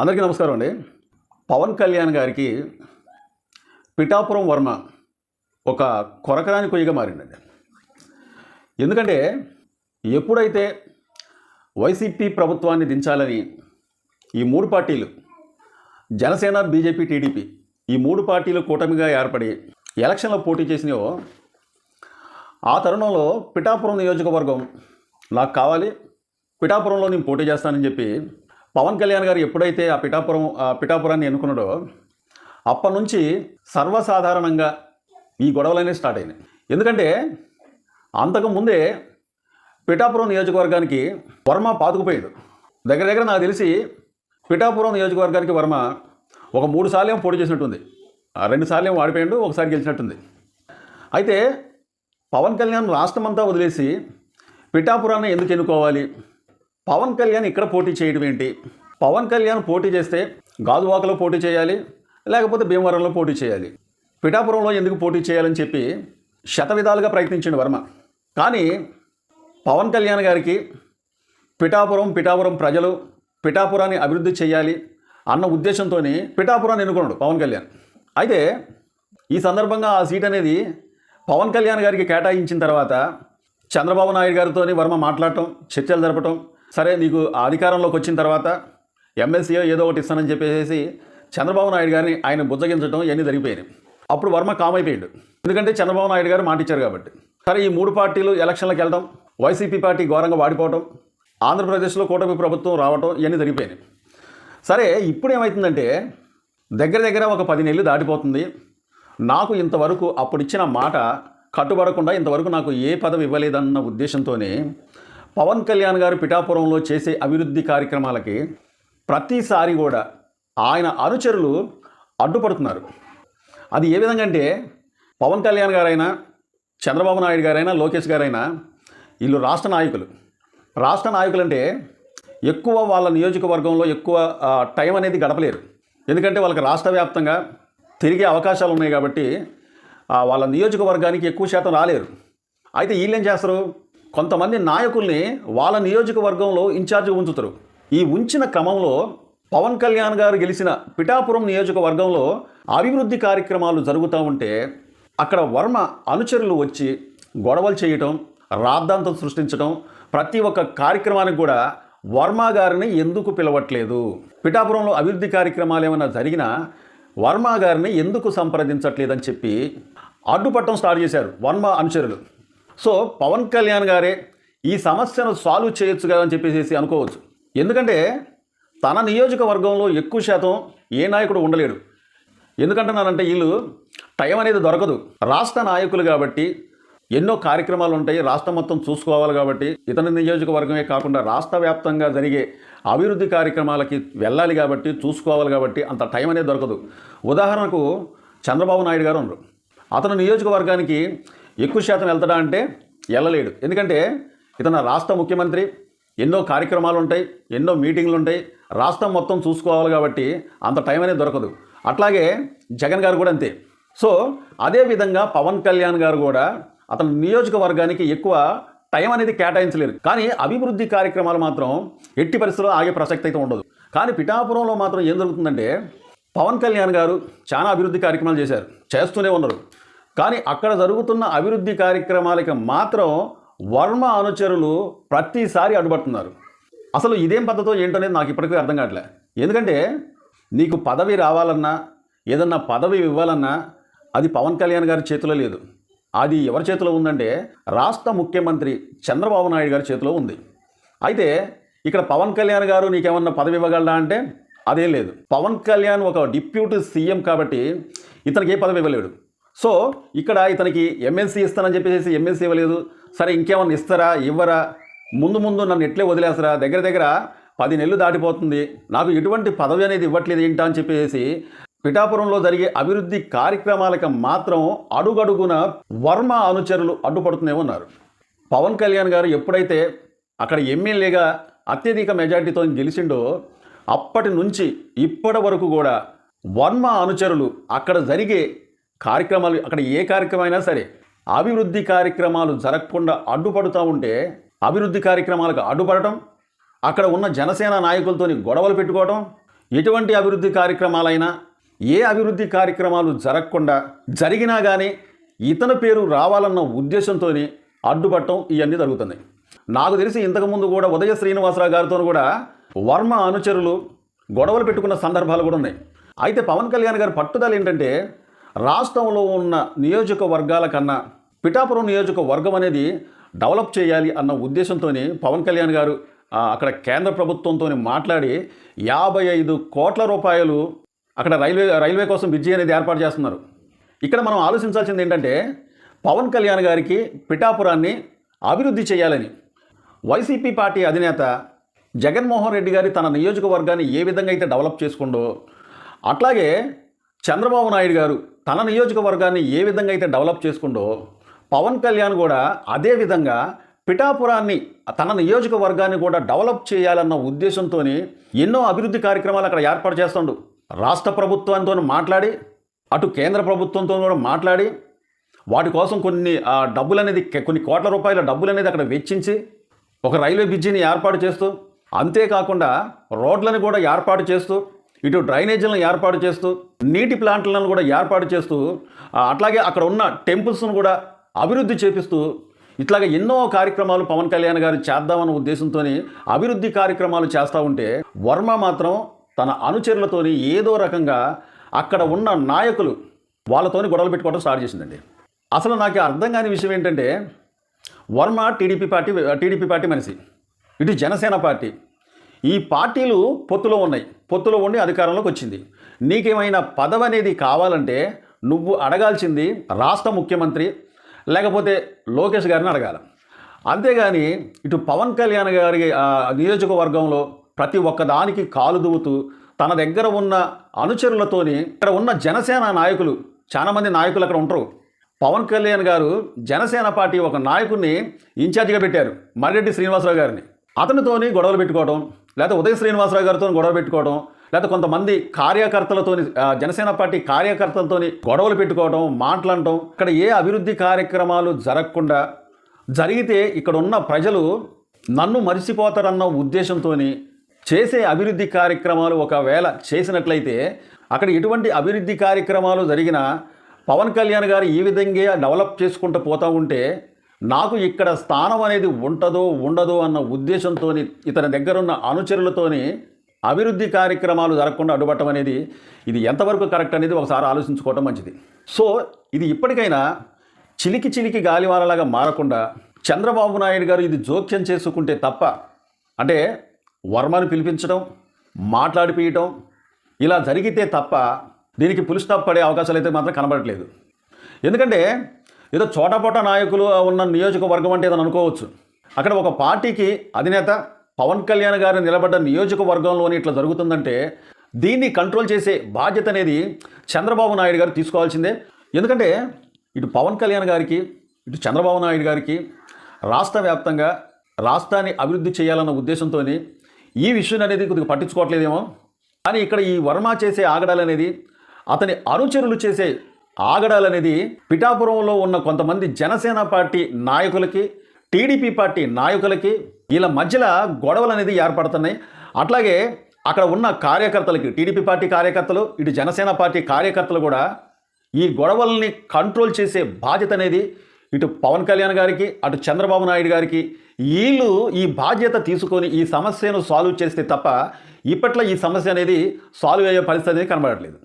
అందరికీ నమస్కారం అండి. పవన్ కళ్యాణ్ గారికి పిఠాపురం వర్మ ఒక కొరకరాని కొయ్యగా మారిందండి. ఎందుకంటే ఎప్పుడైతే వైసీపీ ప్రభుత్వాన్ని దించాలని ఈ మూడు పార్టీలు జనసేన బీజేపీ టీడీపీ ఈ మూడు పార్టీలు కూటమిగా ఏర్పడి ఎలక్షన్లో పోటీ చేసినాయో ఆ తరుణంలో పిఠాపురం నియోజకవర్గం నాకు కావాలి పిఠాపురంలో నేను పోటీ చేస్తానని చెప్పి పవన్ కళ్యాణ్ గారు ఎప్పుడైతే ఆ పిఠాపురం ఆ పిఠాపురాన్ని ఎన్నుకున్నాడో అప్పటి నుంచి సర్వసాధారణంగా ఈ గొడవలనే స్టార్ట్ అయినాయి. ఎందుకంటే అంతకు ముందే పిఠాపురం నియోజకవర్గానికి వర్మ పాతుకుపోయాడు దగ్గర దగ్గర నాకు తెలిసి పిఠాపురం నియోజకవర్గానికి వర్మ ఒక మూడు సార్లు ఏమో పోటీ చేసినట్టుంది. ఆ రెండు సార్లు ఏమో వాడిపోయాడు ఒకసారి గెలిచినట్టుంది. అయితే పవన్ కళ్యాణ్ రాష్ట్రమంతా వదిలేసి పిఠాపురాన్ని ఎందుకు ఎన్నుకోవాలి? పవన్ కళ్యాణ్ ఇక్కడ పోటీ చేయడం ఏంటి? పవన్ కళ్యాణ్ పోటీ చేస్తే గాజువాకలో పోటీ చేయాలి లేకపోతే భీమవరంలో పోటీ చేయాలి. పిఠాపురంలో ఎందుకు పోటీ చేయాలని చెప్పి శత విధాలుగా ప్రయత్నించిండు వర్మ. కానీ పవన్ కళ్యాణ్ గారికి పిఠాపురం పిఠాపురం ప్రజలు పిఠాపురాన్ని అభివృద్ధి చేయాలి అన్న ఉద్దేశంతో పిఠాపురాన్ని ఎన్నుకున్నాడు పవన్ కళ్యాణ్. అయితే ఈ సందర్భంగా ఆ సీట్ అనేది పవన్ కళ్యాణ్ గారికి కేటాయించిన తర్వాత చంద్రబాబు నాయుడు గారితో వర్మ మాట్లాడటం చర్చలు జరపటం సరే నీకు అధికారంలోకి వచ్చిన తర్వాత ఎమ్మెల్సీయో ఏదో ఒకటి ఇస్తానని చెప్పేసి చంద్రబాబు నాయుడు గారిని ఆయన బుజ్జగించడం ఇవన్నీ జరిగిపోయినాయి. అప్పుడు వర్మ కామ్ అయిపోయాడు ఎందుకంటే చంద్రబాబు నాయుడు గారు మాటిచ్చారు కాబట్టి. సరే ఈ మూడు పార్టీలు ఎలక్షన్లకు వెళ్ళడం వైసీపీ పార్టీ ఘోరంగా వాడిపోవడం ఆంధ్రప్రదేశ్లో కూటమి ప్రభుత్వం రావటం ఇవన్నీ జరిగిపోయినాయి. సరే ఇప్పుడు ఏమవుతుందంటే దగ్గర దగ్గర ఒక పది నెలలు దాటిపోతుంది. నాకు ఇంతవరకు అప్పుడు ఇచ్చిన మాట కట్టుబడకుండా ఇంతవరకు నాకు ఏ పదవి ఇవ్వలేదన్న ఉద్దేశంతోనే పవన్ కళ్యాణ్ గారు పిఠాపురంలో చేసే అభివృద్ధి కార్యక్రమాలకి ప్రతిసారి కూడా ఆయన అనుచరులు అడ్డుపడుతున్నారు. అది ఏ విధంగా అంటే పవన్ కళ్యాణ్ గారైనా చంద్రబాబు నాయుడు గారైనా లోకేష్ గారైనా వీళ్ళు రాష్ట్ర నాయకులు. రాష్ట్ర నాయకులు అంటే ఎక్కువ వాళ్ళ నియోజకవర్గంలో ఎక్కువ టైం అనేది గడపలేరు. ఎందుకంటే వాళ్ళకి రాష్ట్ర వ్యాప్తంగా తిరిగే అవకాశాలు ఉన్నాయి కాబట్టి వాళ్ళ నియోజకవర్గానికి ఎక్కువ శాతం రాలేరు. అయితే వీళ్ళు ఏం చేస్తారు? కొంతమంది నాయకుల్ని వాళ్ళ నియోజకవర్గంలో ఇన్ఛార్జ్ ఉంచుతారు. ఈ ఉంచిన క్రమంలో పవన్ కళ్యాణ్ గారు గెలిచిన పిఠాపురం నియోజకవర్గంలో అభివృద్ధి కార్యక్రమాలు జరుగుతూ ఉంటే అక్కడ వర్మ అనుచరులు వచ్చి గొడవలు చేయటం రాద్ధాంతం సృష్టించడం ప్రతి ఒక్క కార్యక్రమానికి కూడా వర్మ గారిని ఎందుకు పిలవట్లేదు? పిఠాపురంలో అభివృద్ధి కార్యక్రమాలు ఏమైనా జరిగినా వర్మ గారిని ఎందుకు సంప్రదించట్లేదని చెప్పి అడ్డుపట్టడం స్టార్ట్ చేశారు వర్మ అనుచరులు. సో పవన్ కళ్యాణ్ గారే ఈ సమస్యను సాల్వ్ చేయొచ్చు కదా అని చెప్పేసి అనుకోవచ్చు. ఎందుకంటే తన నియోజకవర్గంలో ఎక్కువ శాతం ఏ నాయకుడు ఉండలేడు. ఎందుకంటున్నానంటే వీళ్ళు టైం అనేది దొరకదు. రాష్ట్ర నాయకులు కాబట్టి ఎన్నో కార్యక్రమాలు ఉంటాయి. రాష్ట్రం మొత్తం చూసుకోవాలి కాబట్టి ఇతని నియోజకవర్గమే కాకుండా రాష్ట్ర వ్యాప్తంగా జరిగే అభివృద్ధి కార్యక్రమాలకి వెళ్ళాలి కాబట్టి చూసుకోవాలి కాబట్టి అంత టైం అనేది దొరకదు. ఉదాహరణకు చంద్రబాబు నాయుడు గారు ఉన్నారు. అతను నియోజకవర్గానికి ఎక్కువ శాతం వెళ్తాడా అంటే వెళ్ళలేడు. ఎందుకంటే ఇతను రాష్ట్ర ముఖ్యమంత్రి ఎన్నో కార్యక్రమాలు ఉంటాయి ఎన్నో మీటింగ్లు ఉంటాయి రాష్ట్రం మొత్తం చూసుకోవాలి కాబట్టి అంత టైం అనేది దొరకదు. అట్లాగే జగన్ గారు కూడా అంతే. సో అదే విధంగా పవన్ కళ్యాణ్ గారు కూడా అతని నియోజకవర్గానికి ఎక్కువ టైం అనేది కేటాయించలేరు. కానీ అభివృద్ధి కార్యక్రమాలు మాత్రం ఎట్టి పరిస్థితుల్లో ఆగే ప్రసక్తి అయితే ఉండదు. కానీ పిఠాపురంలో మాత్రం ఏం జరుగుతుందంటే పవన్ కళ్యాణ్ గారు చాలా అభివృద్ధి కార్యక్రమాలు చేశారు. చేస్తూనే ఉన్నారు. కానీ అక్కడ జరుగుతున్న అభివృద్ధి కార్యక్రమాలకి మాత్రం వర్మ అనుచరులు ప్రతిసారి అడ్డుపడుతున్నారు. అసలు ఇదేం పద్ధతో ఏంటనేది నాకు ఇప్పటికీ అర్థం కావట్లే. ఎందుకంటే నీకు పదవి రావాలన్నా ఏదన్నా పదవి ఇవ్వాలన్నా అది పవన్ కళ్యాణ్ గారి చేతిలో లేదు. అది ఎవరి చేతిలో ఉందంటే రాష్ట్ర ముఖ్యమంత్రి చంద్రబాబు నాయుడు గారి చేతిలో ఉంది. అయితే ఇక్కడ పవన్ కళ్యాణ్ గారు నీకేమన్నా పదవి ఇవ్వగలడా అంటే అదేం లేదు. పవన్ కళ్యాణ్ ఒక డిప్యూటీ సీఎం కాబట్టి ఇతనికి ఏ పదవి ఇవ్వలేడు. సో ఇక్కడ ఇతనికి ఎమ్మెల్సీ ఇస్తానని చెప్పేసి ఎమ్మెల్సీ ఇవ్వలేదు. సరే ఇంకేమన్నా ఇస్తారా? ఇవ్వరా? ముందు ముందు నన్ను ఎట్లే వదిలేస్తారా? దగ్గర దగ్గర పది నెలలు దాటిపోతుంది. నాకు ఎటువంటి పదవి అనేది ఇవ్వట్లేదు ఏంటా అని చెప్పేసి పిఠాపురంలో జరిగే అభివృద్ధి కార్యక్రమాలకు మాత్రం అడుగడుగున వర్మ అనుచరులు అడ్డుపడుతూనే ఉన్నారు. పవన్ కళ్యాణ్ గారు ఎప్పుడైతే అక్కడ ఎమ్మెల్యేగా అత్యధిక మెజార్టీతో గెలిచిండో అప్పటి నుంచి ఇప్పటి వరకు కూడా వర్మ అనుచరులు అక్కడ జరిగే కార్యక్రమాలు అక్కడ ఏ కార్యక్రమం అయినా సరే అభివృద్ధి కార్యక్రమాలు జరగకుండా అడ్డుపడుతూ ఉంటే అభివృద్ధి కార్యక్రమాలకు అడ్డుపడటం అక్కడ ఉన్న జనసేన నాయకులతోని గొడవలు పెట్టుకోవడం ఎటువంటి అభివృద్ధి కార్యక్రమాలైనా ఏ అభివృద్ధి కార్యక్రమాలు జరగకుండా జరిగినా కానీ ఇతని పేరు రావాలన్న ఉద్దేశంతో అడ్డుపట్టడం ఇవన్నీ జరుగుతున్నాయి నాకు తెలిసి ఇంతకుముందు కూడా ఉదయ శ్రీనివాసరావు గారితో కూడా వర్మ అనుచరులు గొడవలు పెట్టుకున్న సందర్భాలు కూడా ఉన్నాయి. అయితే పవన్ కళ్యాణ్ గారి పట్టుదల ఏంటంటే రాష్ట్రంలో ఉన్న నియోజకవర్గాల కన్నా పిఠాపురం నియోజకవర్గం అనేది డెవలప్ చేయాలి అన్న ఉద్దేశంతోనే పవన్ కళ్యాణ్ గారు అక్కడ కేంద్ర ప్రభుత్వంతో మాట్లాడి యాభై ఐదు కోట్ల రూపాయలు అక్కడ రైల్వే రైల్వే కోసం బ్రిడ్జి అనేది ఏర్పాటు చేస్తున్నారు. ఇక్కడ మనం ఆలోచించాల్సింది ఏంటంటే పవన్ కళ్యాణ్ గారికి పిఠాపురాన్ని అభివృద్ధి చేయాలని వైసీపీ పార్టీ అధినేత జగన్మోహన్ రెడ్డి గారి తన నియోజకవర్గాన్ని ఏ విధంగా అయితే డెవలప్ చేసుకుండో అట్లాగే చంద్రబాబు నాయుడు గారు తన నియోజకవర్గాన్ని ఏ విధంగా అయితే డెవలప్ చేసుకుండో పవన్ కళ్యాణ్ కూడా అదే విధంగా పిఠాపురాన్ని తన నియోజకవర్గాన్ని కూడా డెవలప్ చేయాలన్న ఉద్దేశంతో ఎన్నో అభివృద్ధి కార్యక్రమాలు అక్కడ ఏర్పాటు చేస్తుండు. రాష్ట్ర ప్రభుత్వంతో మాట్లాడి అటు కేంద్ర ప్రభుత్వంతో కూడా మాట్లాడి వాటి కోసం కొన్ని ఆ, డబ్బులు అనేది కొన్ని కోట్ల రూపాయల డబ్బులు అనేది అక్కడ వెచ్చించి ఒక రైల్వే బ్రిడ్జిని ఏర్పాటు చేస్తూ అంతేకాకుండా రోడ్లను కూడా ఏర్పాటు చేస్తూ ఇటు డ్రైనేజీలను ఏర్పాటు చేస్తూ నీటి ప్లాంట్లను కూడా ఏర్పాటు చేస్తూ అట్లాగే అక్కడ ఉన్న టెంపుల్స్ను కూడా అభివృద్ధి చేపిస్తూ ఇట్లాగే ఎన్నో కార్యక్రమాలు పవన్ కళ్యాణ్ గారు చేద్దామన్న ఉద్దేశంతోనే అభివృద్ధి కార్యక్రమాలు చేస్తూ ఉంటే వర్మ మాత్రం తన అనుచరులతోని ఏదో రకంగా అక్కడ ఉన్న నాయకులు వాళ్ళతోని గొడవలు పెట్టుకోవడం స్టార్ట్ చేసిందండి. అసలు నాకు అర్థం కాని విషయం ఏంటంటే Varma TDP party TDP party మనిషి ఇటు జనసేన పార్టీ ఈ పార్టీలు పొత్తులో ఉన్నాయి. పొత్తులో ఉండి అధికారంలోకి వచ్చింది. నీకేమైనా పదవి అనేది కావాలంటే నువ్వు అడగాల్సింది రాష్ట్ర ముఖ్యమంత్రి లేకపోతే లోకేష్ గారిని అడగాల. అంతేగాని ఇటు పవన్ కళ్యాణ్ గారి నియోజకవర్గంలో ప్రతి ఒక్కదానికి కాలు దువ్వుతూ తన దగ్గర ఉన్న అనుచరులతోని ఇక్కడ ఉన్న జనసేన నాయకులు చాలామంది నాయకులు అక్కడ ఉంటారు. పవన్ కళ్యాణ్ గారు జనసేన పార్టీ ఒక నాయకుడిని ఇన్ఛార్జిగా పెట్టారు. మర్రెడ్డి శ్రీనివాసరావు గారిని. అతనితోని గొడవలు పెట్టుకోవడం లేకపోతే ఉదయ శ్రీనివాసరావు గారితో గొడవ పెట్టుకోవడం లేకపోతే కొంతమంది కార్యకర్తలతోని జనసేన పార్టీ కార్యకర్తలతోని గొడవలు పెట్టుకోవడం మాట్లాడటం ఇక్కడ ఏ అభివృద్ధి కార్యక్రమాలు జరగకుండా జరిగితే ఇక్కడ ఉన్న ప్రజలు నన్ను మరిచిపోతారన్న ఉద్దేశంతో చేసే అభివృద్ధి కార్యక్రమాలు ఒకవేళ చేసినట్లయితే అక్కడ ఎటువంటి అభివృద్ధి కార్యక్రమాలు జరిగినా పవన్ కళ్యాణ్ గారు ఈ విధంగా డెవలప్ చేసుకుంటూ పోతూ ఉంటే నాకు ఇక్కడ స్థానం అనేది ఉంటుందో ఉండదో అన్న ఉద్దేశంతో ఇతని దగ్గరున్న అనుచరులతోని అభివృద్ధి కార్యక్రమాలు జరగకుండా అడ్డుపట్టడం అనేది ఇది ఎంతవరకు కరెక్ట్ అనేది ఒకసారి ఆలోచించుకోవటం మంచిది. సో ఇది ఇప్పటికైనా చిలికి చిలికి గాలివానలాగా మారకుండా చంద్రబాబు నాయుడు గారు ఇది జోక్యం చేసుకుంటే తప్ప అంటే వర్మను పిలిపించడం మాట్లాడిపియటం ఇలా జరిగితే తప్ప దీనికి పులిస్టాప్ పడే అవకాశాలు అయితే మాత్రం కనబడట్లేదు. ఎందుకంటే ఏదో చోటపోట నాయకులు ఉన్న నియోజకవర్గం అంటే ఏదని అనుకోవచ్చు. అక్కడ ఒక పార్టీకి అధినేత పవన్ కళ్యాణ్ గారు నిలబడ్డ నియోజకవర్గంలోని ఇట్లా జరుగుతుందంటే దీన్ని కంట్రోల్ చేసే బాధ్యత అనేది చంద్రబాబు నాయుడు గారు తీసుకోవాల్సిందే. ఎందుకంటే ఇటు పవన్ కళ్యాణ్ గారికి ఇటు చంద్రబాబు నాయుడు గారికి రాష్ట్ర వ్యాప్తంగా రాష్ట్రాన్ని అభివృద్ధి చేయాలన్న ఉద్దేశంతో ఈ విషయం అనేది కొద్దిగా పట్టించుకోవట్లేదేమో. కానీ ఇక్కడ ఈ వర్మ చేసే ఆగడాలు అనేది అతని అనుచరులు చేసే ఆగడాలు అనేది పిఠాపురంలో ఉన్న కొంతమంది జనసేన పార్టీ నాయకులకి టీడీపీ పార్టీ నాయకులకి వీళ్ళ మధ్యలో గొడవలు అనేది ఏర్పడుతున్నాయి. అట్లాగే అక్కడ ఉన్న కార్యకర్తలకి టీడీపీ పార్టీ కార్యకర్తలు ఇటు జనసేన పార్టీ కార్యకర్తలు కూడా ఈ గొడవల్ని కంట్రోల్ చేసే బాధ్యత అనేది ఇటు పవన్ కళ్యాణ్ గారికి అటు చంద్రబాబు నాయుడు గారికి వీళ్ళు ఈ బాధ్యత తీసుకొని ఈ సమస్యను సాల్వ్ చేస్తే తప్ప ఇప్పట్లో ఈ సమస్య అనేది సాల్వ్ అయ్యే పరిస్థితి అనేది కనబడట్లేదు.